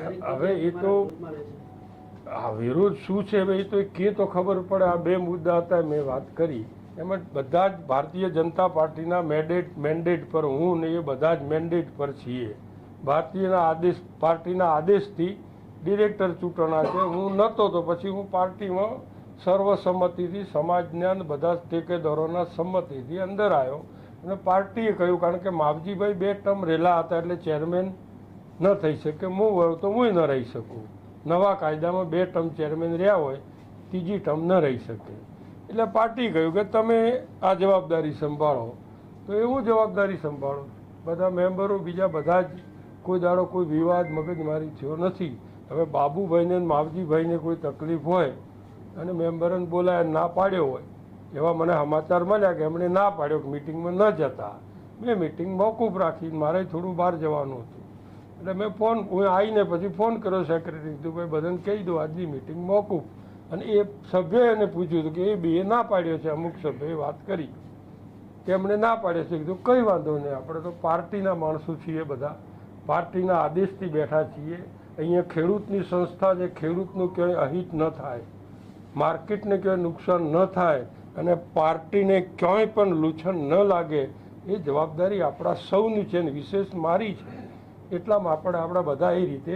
હવે એ તો આ વિરોધ શું છે હવે એ તો કે તો ખબર પડે. આ બે મુદ્દા હતા મેં વાત કરી. એમાં બધા જ ભારતીય જનતા પાર્ટીના મેન્ડેટ મેન્ડેટ પર હું ને એ બધા જ મેન્ડેટ પર છીએ. ભારતીયના આદેશ પાર્ટીના આદેશથી ડિરેક્ટર ચૂંટણા છે. હું નહોતો તો પછી હું પાર્ટીમાં સર્વસંમતિથી સમાજના બધા બધા ટેકેદારોના સંમતિથી અંદર આવ્યો. અને પાર્ટીએ કહ્યું કારણ કે માવજીભાઈ બે ટર્મ રહેલા હતા એટલે ચેરમેન ન થઈ શકે, હું વળું તો હું ન રહી શકું. નવા કાયદામાં બે ટર્મ ચેરમેન રહ્યા હોય, ત્રીજી ટર્મ ન રહી શકે. એટલે પાર્ટી કહ્યું કે તમે આ જવાબદારી સંભાળો. તો એ હું જવાબદારી સંભાળો? બધા મેમ્બરો, બીજા બધા જ, કોઈ દાડો કોઈ વિવાદ મગજમારી થયો નથી. હવે બાબુભાઈને માવજીભાઈને કોઈ તકલીફ હોય અને મેમ્બરોને બોલાય ના પાડ્યો હોય, એવા મને સમાચાર મળ્યા કે એમણે ના પાડ્યો કે મિટિંગમાં ન જતા. મેં મિટિંગ મોકૂફ રાખી મારે થોડું બહાર જવાનું હતું. એટલે મેં ફોન, હું આવીને પછી ફોન કર્યો સેક્રેટરી કીધું ભાઈ બધાને કહી દો, આજની મિટિંગ મોકૂફ અને એ સભ્યએ એને પૂછ્યું હતું કે, એ બે ના પાડ્યો છે, અમુક સભ્યએ વાત કરી. કે એમણે ના પાડ્યો છે, કીધું, કંઈ વાંધો નહીં, આપણે તો પાર્ટીના માણસો છીએ બધા. પાર્ટીના આદેશથી બેઠા છીએ. અહીંયા ખેડૂતની સંસ્થા છે, ખેડૂતનું ક્યાંય અહિત ન થાય. માર્કેટને ક્યાંય નુકસાન ન થાય. અને પાર્ટીને ક્યાંય પણ લૂછન ન લાગે. એ જવાબદારી આપણા સૌની છે ને, વિશેષ મારી છે. એટલામાં આપણે આપણા બધા એ રીતે